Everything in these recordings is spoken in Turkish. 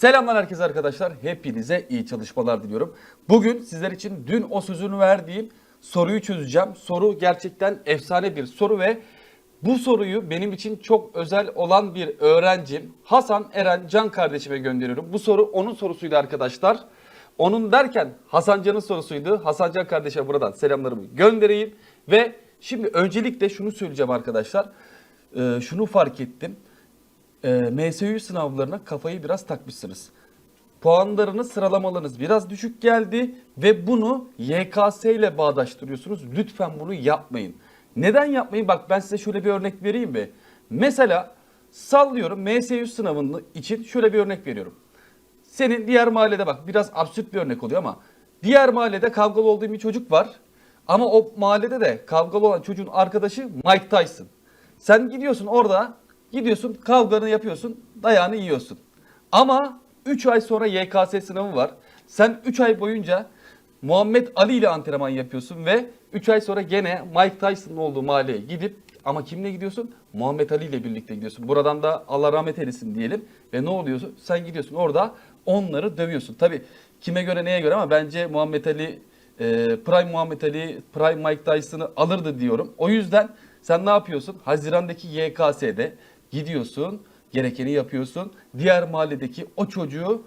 Selamlar herkese arkadaşlar. Hepinize iyi çalışmalar diliyorum. Bugün sizler için dün o sözünü verdiğim soruyu çözeceğim. Soru gerçekten efsane bir soru ve bu soruyu benim için çok özel olan bir öğrencim Hasan Eren Can kardeşime gönderiyorum. Bu soru onun sorusuydu arkadaşlar. Onun derken Hasan Can'ın sorusuydu. Hasan Can kardeşe buradan selamlarımı göndereyim. Ve şimdi öncelikle şunu söyleyeceğim arkadaşlar. Ee, şunu fark ettim e, MSÜ sınavlarına kafayı biraz takmışsınız. Puanlarınız, sıralamalarınız biraz düşük geldi ve bunu YKS ile bağdaştırıyorsunuz. Lütfen bunu yapmayın. Neden yapmayın? Bak ben size şöyle bir örnek vereyim mi? Mesela sallıyorum MSÜ sınavının için şöyle bir örnek veriyorum. Senin diğer mahallede bak biraz absürt bir örnek oluyor ama diğer mahallede kavgalı olduğun bir çocuk var. Ama o mahallede de kavgalı olan çocuğun arkadaşı Mike Tyson. Sen gidiyorsun orada gidiyorsun kavganı yapıyorsun dayağını yiyorsun. Ama 3 ay sonra YKS sınavı var. Sen 3 ay boyunca Muhammed Ali ile antrenman yapıyorsun ve 3 ay sonra gene Mike Tyson'ın olduğu mahalleye gidip ama kimle gidiyorsun? Muhammed Ali ile birlikte gidiyorsun. Buradan da Allah rahmet eylesin diyelim. Ve ne oluyorsun? Sen gidiyorsun orada onları dövüyorsun. Tabi kime göre neye göre ama bence Muhammed Ali e, Prime Muhammed Ali, Prime Mike Tyson'ı alırdı diyorum. O yüzden sen ne yapıyorsun? Hazirandaki YKS'de gidiyorsun, gerekeni yapıyorsun. Diğer mahalledeki o çocuğu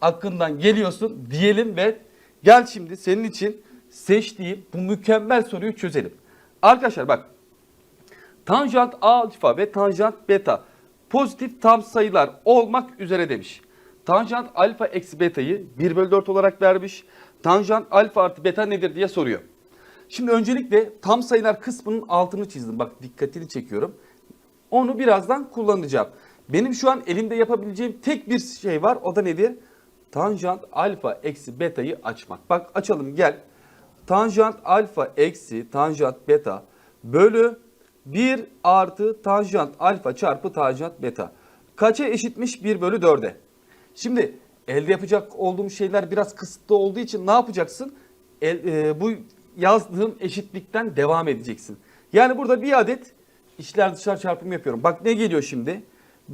hakkından geliyorsun diyelim ve gel şimdi senin için seçtiğim bu mükemmel soruyu çözelim. Arkadaşlar bak tanjant alfa ve tanjant beta pozitif tam sayılar olmak üzere demiş. Tanjant alfa eksi betayı 1 bölü 4 olarak vermiş. Tanjant alfa artı beta nedir diye soruyor. Şimdi öncelikle tam sayılar kısmının altını çizdim. Bak dikkatini çekiyorum. Onu birazdan kullanacağım. Benim şu an elimde yapabileceğim tek bir şey var. O da nedir? Tanjant alfa eksi betayı açmak. Bak açalım gel. Tanjant alfa eksi tanjant beta bölü 1 artı tanjant alfa çarpı tanjant beta. Kaça eşitmiş 1 bölü 4'e? Şimdi elde yapacak olduğum şeyler biraz kısıtlı olduğu için ne yapacaksın? El- e, bu yazdığım eşitlikten devam edeceksin. Yani burada bir adet içler dışlar çarpımı yapıyorum. Bak ne geliyor şimdi?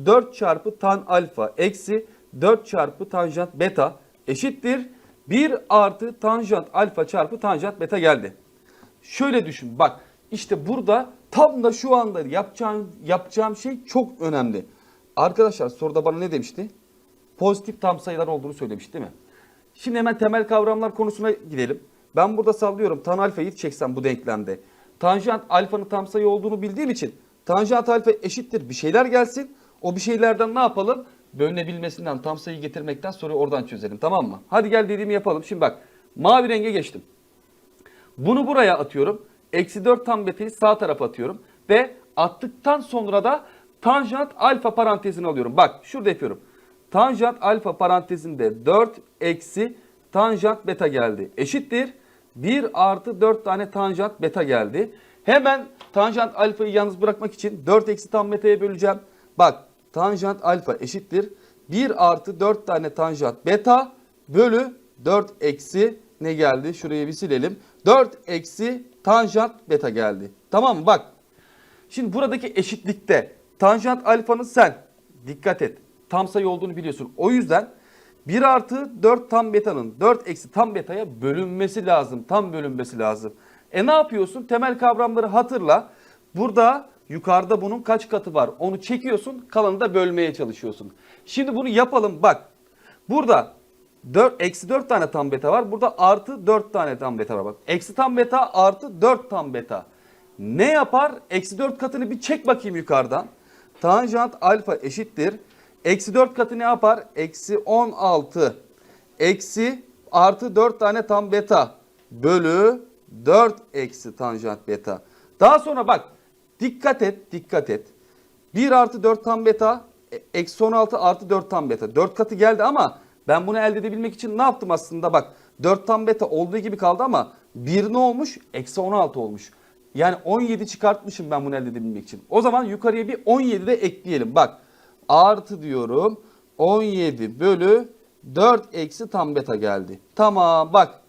4 çarpı tan alfa eksi 4 çarpı tanjant beta eşittir. 1 artı tanjant alfa çarpı tanjant beta geldi. Şöyle düşün bak işte burada tam da şu anda yapacağım, yapacağım şey çok önemli. Arkadaşlar soruda bana ne demişti? Pozitif tam sayılar olduğunu söylemiş değil mi? Şimdi hemen temel kavramlar konusuna gidelim. Ben burada sallıyorum tan alfayı çeksem bu denklemde. Tanjant alfanın tam sayı olduğunu bildiğim için tanjant alfa eşittir bir şeyler gelsin. O bir şeylerden ne yapalım? Bölünebilmesinden tam sayı getirmekten soruyu oradan çözelim tamam mı? Hadi gel dediğimi yapalım. Şimdi bak mavi renge geçtim. Bunu buraya atıyorum. Eksi 4 tam beta'yı sağ tarafa atıyorum. Ve attıktan sonra da tanjant alfa parantezini alıyorum. Bak şurada yapıyorum. Tanjant alfa parantezinde 4 eksi tanjant beta geldi. Eşittir. 1 artı 4 tane tanjant beta geldi. Hemen tanjant alfayı yalnız bırakmak için 4 eksi tam beta'ya böleceğim. Bak tanjant alfa eşittir. 1 artı 4 tane tanjant beta bölü 4 eksi ne geldi? Şurayı bir silelim. 4 eksi tanjant beta geldi. Tamam mı? Bak. Şimdi buradaki eşitlikte tanjant alfanın sen dikkat et tam sayı olduğunu biliyorsun. O yüzden 1 artı 4 tam betanın 4 eksi tam betaya bölünmesi lazım. Tam bölünmesi lazım. E ne yapıyorsun? Temel kavramları hatırla. Burada yukarıda bunun kaç katı var? Onu çekiyorsun kalanı da bölmeye çalışıyorsun. Şimdi bunu yapalım bak. Burada 4, eksi 4 tane tam beta var. Burada artı 4 tane tam beta var. Bak. Eksi tam beta artı 4 tam beta. Ne yapar? Eksi 4 katını bir çek bakayım yukarıdan. Tanjant alfa eşittir. Eksi 4 katı ne yapar? Eksi 16. Eksi artı 4 tane tam beta. Bölü 4 eksi tanjant beta. Daha sonra bak dikkat et dikkat et. 1 artı 4 tam beta e, eksi 16 artı 4 tam beta. 4 katı geldi ama ben bunu elde edebilmek için ne yaptım aslında bak. 4 tam beta olduğu gibi kaldı ama 1 ne olmuş? Eksi 16 olmuş. Yani 17 çıkartmışım ben bunu elde edebilmek için. O zaman yukarıya bir 17 de ekleyelim. Bak artı diyorum 17 bölü 4 eksi tam beta geldi. Tamam bak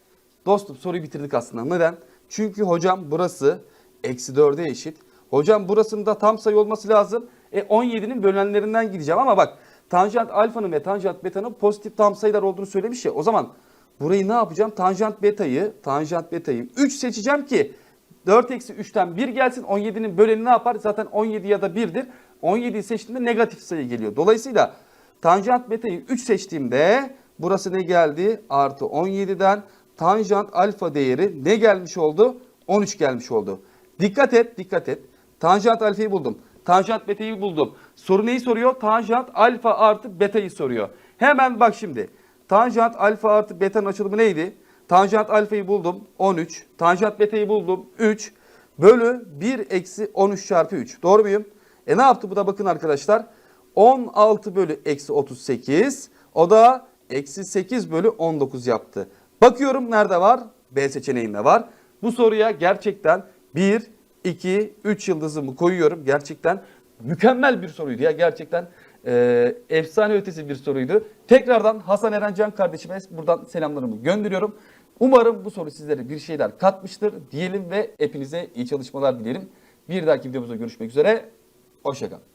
dostum soruyu bitirdik aslında. Neden? Çünkü hocam burası eksi 4'e eşit. Hocam burasının da tam sayı olması lazım. E 17'nin bölenlerinden gideceğim ama bak tanjant alfanın ve tanjant betanın pozitif tam sayılar olduğunu söylemiş ya. O zaman burayı ne yapacağım? Tanjant betayı, tanjant betayı 3 seçeceğim ki 4 eksi 3'ten 1 gelsin. 17'nin böleni ne yapar? Zaten 17 ya da 1'dir. 17'yi seçtiğimde negatif sayı geliyor. Dolayısıyla tanjant betayı 3 seçtiğimde burası ne geldi? Artı 17'den tanjant alfa değeri ne gelmiş oldu? 13 gelmiş oldu. Dikkat et, dikkat et. Tanjant alfayı buldum. Tanjant beta'yı buldum. Soru neyi soruyor? Tanjant alfa artı beta'yı soruyor. Hemen bak şimdi. Tanjant alfa artı beta'nın açılımı neydi? Tanjant alfayı buldum 13. Tanjant beta'yı buldum 3. Bölü 1 eksi 13 çarpı 3. Doğru muyum? E ne yaptı bu da bakın arkadaşlar. 16 bölü eksi 38. O da eksi 8 bölü 19 yaptı. Bakıyorum nerede var? B seçeneğinde var. Bu soruya gerçekten 1, 2, 3 yıldızımı koyuyorum. Gerçekten mükemmel bir soruydu ya. Gerçekten e, efsane ötesi bir soruydu. Tekrardan Hasan Eren Can kardeşime buradan selamlarımı gönderiyorum. Umarım bu soru sizlere bir şeyler katmıştır diyelim ve hepinize iyi çalışmalar dilerim. Bir dahaki videomuzda görüşmek üzere. Hoşçakalın.